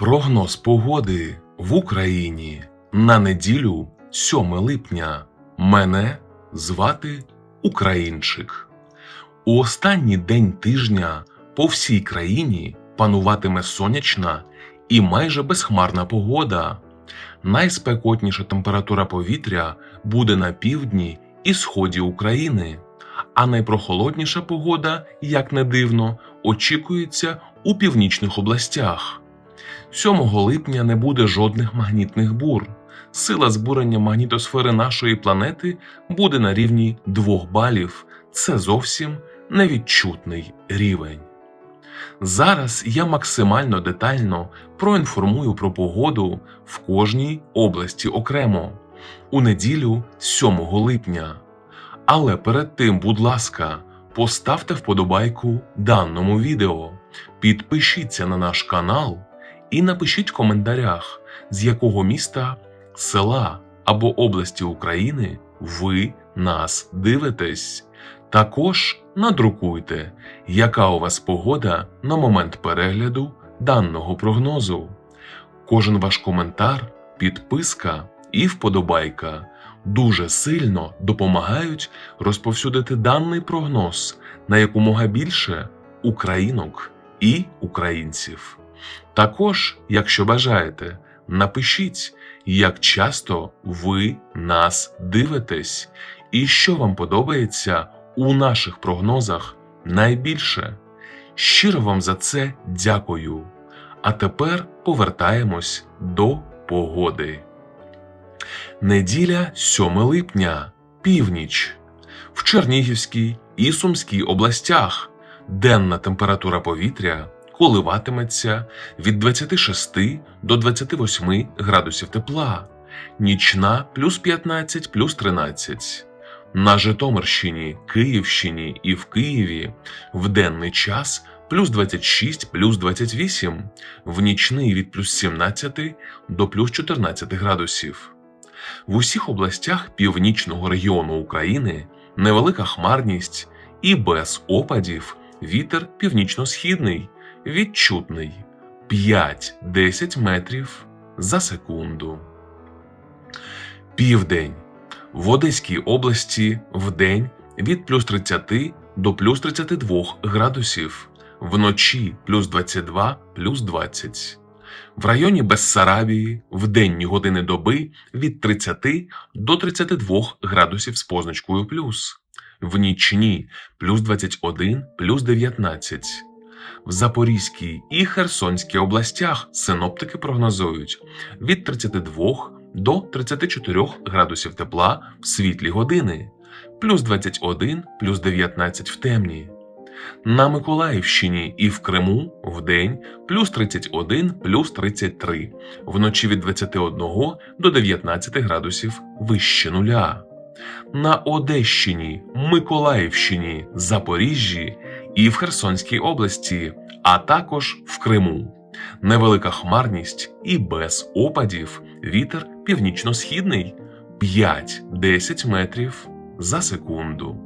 Прогноз погоди в Україні на неділю 7 липня. Мене звати Українчик. У останній день тижня по всій країні пануватиме сонячна і майже безхмарна погода. Найспекотніша температура повітря буде на півдні і сході України, а найпрохолодніша погода, як не дивно, очікується у північних областях. 7 липня не буде жодних магнітних бур. Сила збурення магнітосфери нашої планети буде на рівні 2 балів. Це зовсім невідчутний рівень. Зараз я максимально детально проінформую про погоду в кожній області окремо у неділю 7 липня. Але перед тим, будь ласка, поставте вподобайку даному відео, підпишіться на наш канал і напишіть в коментарях, з якого міста, села або області України ви нас дивитесь. Також надрукуйте, яка у вас погода на момент перегляду даного прогнозу. Кожен ваш коментар, підписка і вподобайка дуже сильно допомагають розповсюдити даний прогноз на якомога більше українок і українців. Також, якщо бажаєте, напишіть, як часто ви нас дивитесь і що вам подобається у наших прогнозах найбільше. Щиро вам за це дякую. А тепер повертаємось до погоди. Неділя 7 липня, північ. В Чернігівській і Сумській областях денна температура повітря коливатиметься від 26 до 28 градусів тепла, нічна плюс 15 плюс 13. На Житомирщині, Київщині і в Києві в денний час плюс 26 плюс 28, в нічний від плюс 17 до плюс 14 градусів. В усіх областях північного регіону України невелика хмарність і без опадів вітер північно-східний відчутний 5-10 метрів за секунду. Південь в Одеській області вдень від плюс 30 до плюс 32 градусів, вночі плюс 22 плюс 20. В районі Бессарабії в денні години доби від 30 до 32 градусів з позначкою плюс, в нічні плюс 21 плюс 19. В Запорізькій і Херсонській областях синоптики прогнозують від 32 до 34 градусів тепла в світлі години, плюс 21 плюс 19 в темні. На Миколаївщині і в Криму вдень плюс 31 плюс 33, вночі від 21 до 19 градусів вище нуля. На Одещині, Миколаївщині, Запоріжжі і в Херсонській області, а також в Криму. Невелика хмарність і без опадів вітер північно-східний 5-10 метрів за секунду.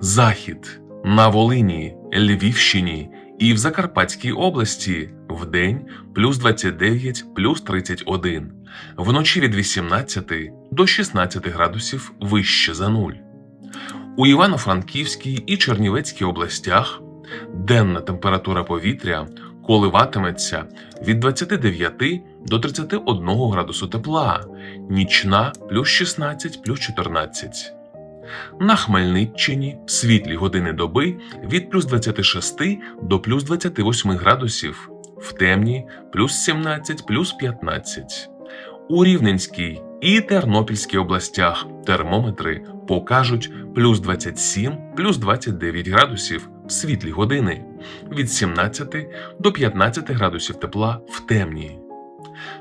Захід на Волині, Львівщині і в Закарпатській області вдень плюс 29 плюс 31, вночі від 18 до 16 градусів вище за нуль. У Івано-Франківській і Чернівецькій областях денна температура повітря коливатиметься від 29 до 31 градусу тепла, нічна плюс 16 плюс 14. На Хмельниччині в світлі години доби від плюс 26 до плюс 28 градусів, в темні плюс 17 плюс 15. У Рівненській і Тернопільській областях термометри покажуть плюс 27 плюс 29 градусів в світлі години, від 17 до 15 градусів тепла в темні.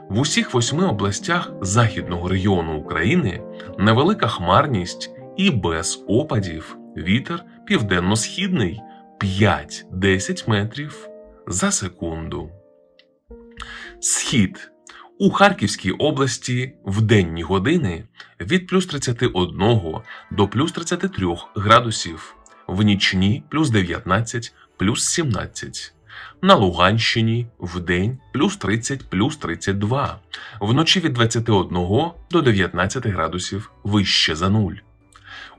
В усіх восьми областях західного регіону України невелика хмарність і без опадів вітер південно-східний 5-10 метрів за секунду. Схід у Харківській області в денні години від плюс 31 до плюс 33 градусів, в нічні плюс 19 плюс 17. На Луганщині в день плюс 30 плюс 32, вночі від 21 до 19 градусів вище за нуль.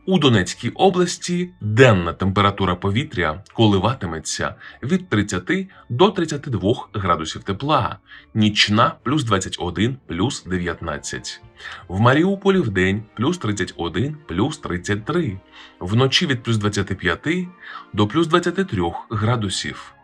У Донецькій області денна температура повітря коливатиметься від 30 до 32 градусів тепла, нічна плюс 21 плюс 19. В Маріуполі вдень плюс 31 плюс 33, вночі від плюс 25 до плюс 23 градусів.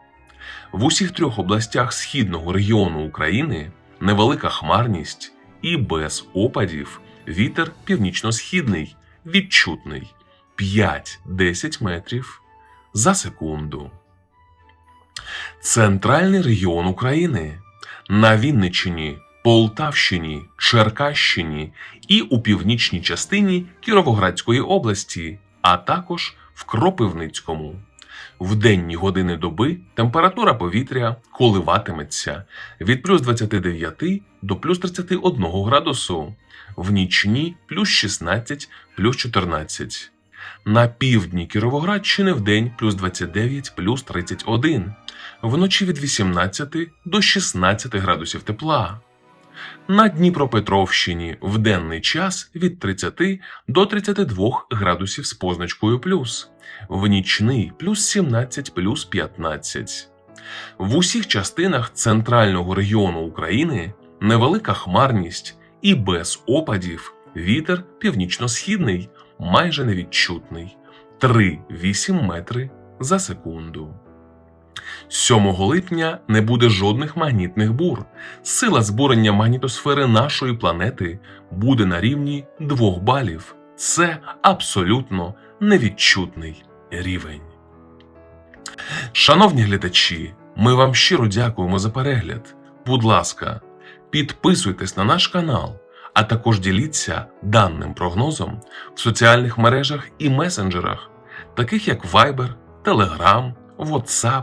В усіх трьох областях східного регіону України невелика хмарність і без опадів вітер північно-східний відчутний 5-10 метрів за секунду. Центральний регіон України на Вінниччині, Полтавщині, Черкащині і у північній частині Кіровоградської області, а також в Кропивницькому. В денні години доби температура повітря коливатиметься від плюс 29 до плюс 31 градусу, в нічні плюс 16 плюс 14. На півдні Кіровоградщини в день плюс 29 плюс 31, вночі від 18 до 16 градусів тепла. На Дніпропетровщині в денний час від 30 до 32 градусів з позначкою плюс, в нічний плюс 17 плюс 15. В усіх частинах центрального регіону України невелика хмарність і без опадів вітер північно-східний майже невідчутний 3-8 метри за секунду. 7 липня не буде жодних магнітних бур. Сила збурення магнітосфери нашої планети буде на рівні 2 балів. Це абсолютно невідчутний рівень. Шановні глядачі, ми вам щиро дякуємо за перегляд. Будь ласка, підписуйтесь на наш канал, а також діліться даним прогнозом в соціальних мережах і месенджерах, таких як Viber, Telegram, WhatsApp,